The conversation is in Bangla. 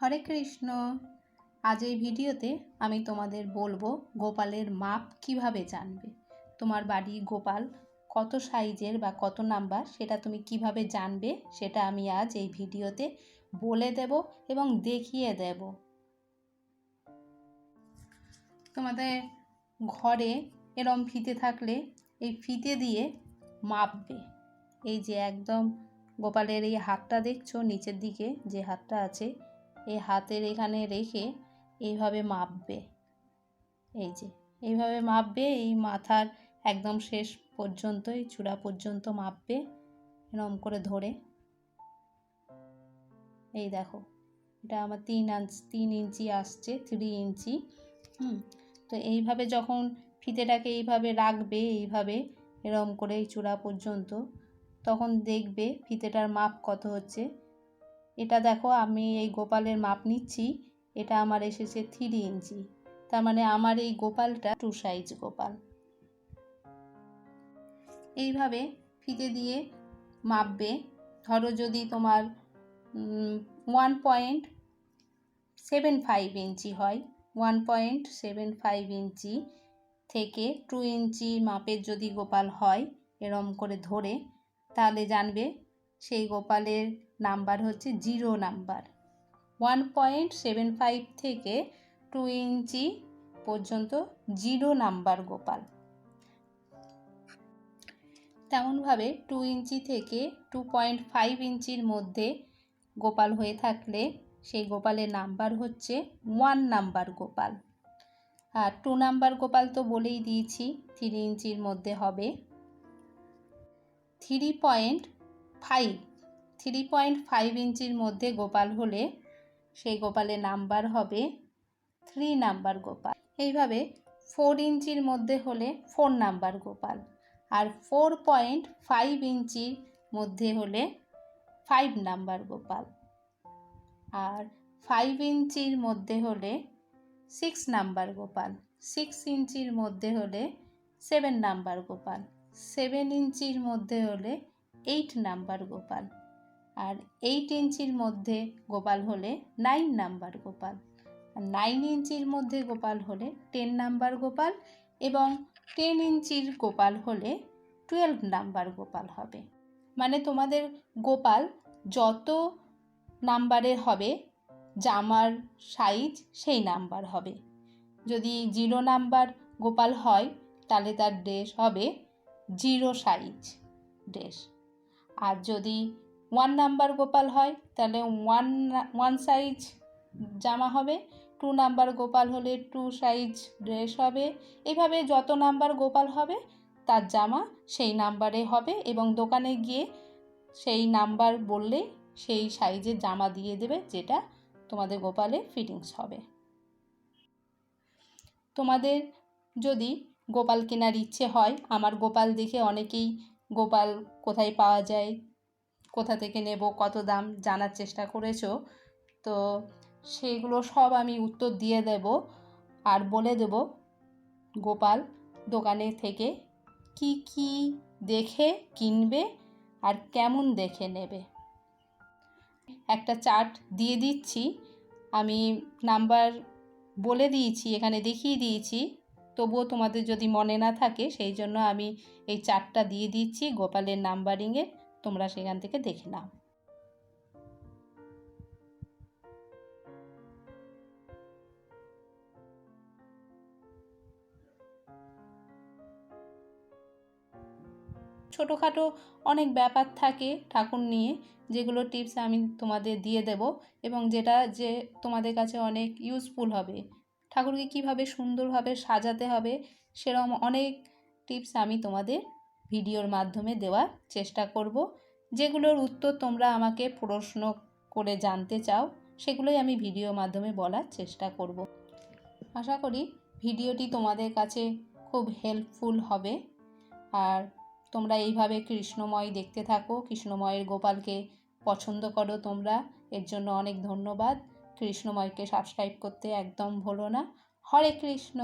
হরে কৃষ্ণ। আজ এই ভিডিওতে আমি তোমাদের বলব গোপালের মাপ কীভাবে জানবে? তোমার বাড়ি গোপাল কত সাইজের বা কত নাম্বার সেটা তুমি কীভাবে জানবে সেটা আমি আজ এই ভিডিওতে বলে দেব এবং দেখিয়ে দেব। তোমাদের ঘরে এরম ফিতে থাকলে এই ফিতে দিয়ে মাপবে। এই যে একদম গোপালের এই হাতটা দেখছ, নিচের দিকে যে হাতটা আছে এই হাতের এখানে রেখে এইভাবে মাপবে। এই যে, এইভাবে মাপবে, এই মাথার একদম শেষ পর্যন্ত এই চূড়া পর্যন্ত মাপবে, এরম করে ধরে। এই দেখো, এটা আমার তিন আঞ্চ তিন ইঞ্চি আসছে, থ্রি ইঞ্চি, হুম। তো এইভাবে যখন ফিতেটাকে এইভাবে রাখবে, এইভাবে এরম করে এই চূড়া পর্যন্ত, তখন দেখবে ফিতেটার মাপ কত হচ্ছে। এটা দেখো, আমি এই গোপালের মাপ নিচ্ছি। এটা আমার এসেছে থ্রি ইঞ্চি। তার মানে আমার এই গোপালটা টু সাইজ গোপাল। এইভাবে ফিতে দিয়ে মাপবে। ধরো যদি তোমার one point seven five inch হয় one point seven five inch থেকে টু ইঞ্চি মাপের যদি গোপাল হয়, এরম করে ধরে, তাহলে জানবে সেই গোপালের নাম্বার হচ্ছে zero number. One point seven five থেকে টু ইঞ্চি পর্যন্ত জিরো নাম্বার গোপাল। তেমনভাবে টু ইঞ্চি থেকে টু পয়েন্ট ফাইভ ইঞ্চির মধ্যে গোপাল হয়ে থাকলে সেই গোপালের নাম্বার হচ্ছে ওয়ান নাম্বার গোপাল। আর টু নাম্বার গোপাল তো বলেই দিয়েছি, থ্রি ইঞ্চির মধ্যে হবে। Three point five three point five ইঞ্চির মধ্যে গোপাল হলে সেই গোপালের নাম্বার হবে থ্রি নাম্বার গোপাল। এইভাবে ফোর ইঞ্চির মধ্যে হলে ফোর নাম্বার গোপাল আর ফোর পয়েন্ট ফাইভ ইঞ্চির মধ্যে হলে ফাইভ নাম্বার গোপাল আর ফাইভ ইঞ্চির মধ্যে হলে সিক্স নাম্বার গোপাল। সিক্স ইঞ্চির মধ্যে হলে সেভেন নাম্বার গোপাল। সেভেন ইঞ্চির মধ্যে হলে এইট নাম্বার গোপাল। আর এইট ইঞ্চির মধ্যে গোপাল হলে নাইন নাম্বার গোপাল। আর নাইন ইঞ্চির মধ্যে গোপাল হলে টেন নাম্বার গোপাল এবং টেন ইঞ্চির গোপাল হলে টুয়েলভ নাম্বার গোপাল হবে। মানে তোমাদের গোপাল যত নাম্বারের হবে, জামার সাইজ সেই নাম্বার হবে। যদি জিরো নাম্বার গোপাল হয়, তাহলে তার ড্রেস হবে জিরো সাইজ ড্রেস আর যদি ওয়ান নাম্বার গোপাল হয়, তাহলে ওয়ান ওয়ান সাইজ জামা হবে টু নাম্বার গোপাল হলে টু সাইজ ড্রেস হবে। এইভাবে যত নাম্বার গোপাল হবে, তার জামা সেই নাম্বারে হবে এবং দোকানে গিয়ে সেই নাম্বার বললে সেই সাইজের জামা দিয়ে দেবে, যেটা তোমাদের গোপালে ফিটিংস হবে। তোমাদের যদি গোপাল কেনার ইচ্ছে হয়, আমার গোপাল দেখে অনেকেই গোপাল কোথায় পাওয়া যায় কোথা থেকে নেব, কত দাম জানার চেষ্টা করেছ, তো সেগুলো সব আমি উত্তর দিয়ে দেব আর বলে দেব, গোপাল দোকানে থেকে কি কি দেখে কিনবে আর কেমন দেখে নেবে। একটা চার্ট দিয়ে দিচ্ছি, আমি নাম্বার বলে দিয়েছি, এখানে দেখিয়ে দিয়েছি, তবুও তোমাদের যদি মনে না থাকে সেই জন্য আমি এই চার্টটা দিয়ে দিচ্ছি গোপালের নাম্বারিংয়ের। তোমরা সেখান থেকে দেখে নাও। ছোটোখাটো অনেক ব্যাপার থাকে ঠাকুর নিয়ে, যেগুলো টিপস আমি তোমাদের দিয়ে দেব এবং যেটা যে তোমাদের কাছে অনেক ইউজফুল হবে। ঠাকুরকে কীভাবে সুন্দরভাবে সাজাতে হবে সেরকম অনেক টিপস আমি তোমাদের ভিডিওর মাধ্যমে দেওয়ার চেষ্টা করব। যেগুলোর উত্তর তোমরা আমাকে প্রশ্ন করে জানতে চাও, সেগুলোই আমি ভিডিওর মাধ্যমে বলার চেষ্টা করব। আশা করি ভিডিওটি তোমাদের কাছে খুব হেল্পফুল হবে। আর তোমরা এইভাবে কৃষ্ণময় দেখতে থাকো, কৃষ্ণময়ের গোপালকে পছন্দ করো তোমরা, এর জন্য অনেক ধন্যবাদ। কৃষ্ণময়কে সাবস্ক্রাইব করতে একদম ভুলো না। হরে কৃষ্ণ!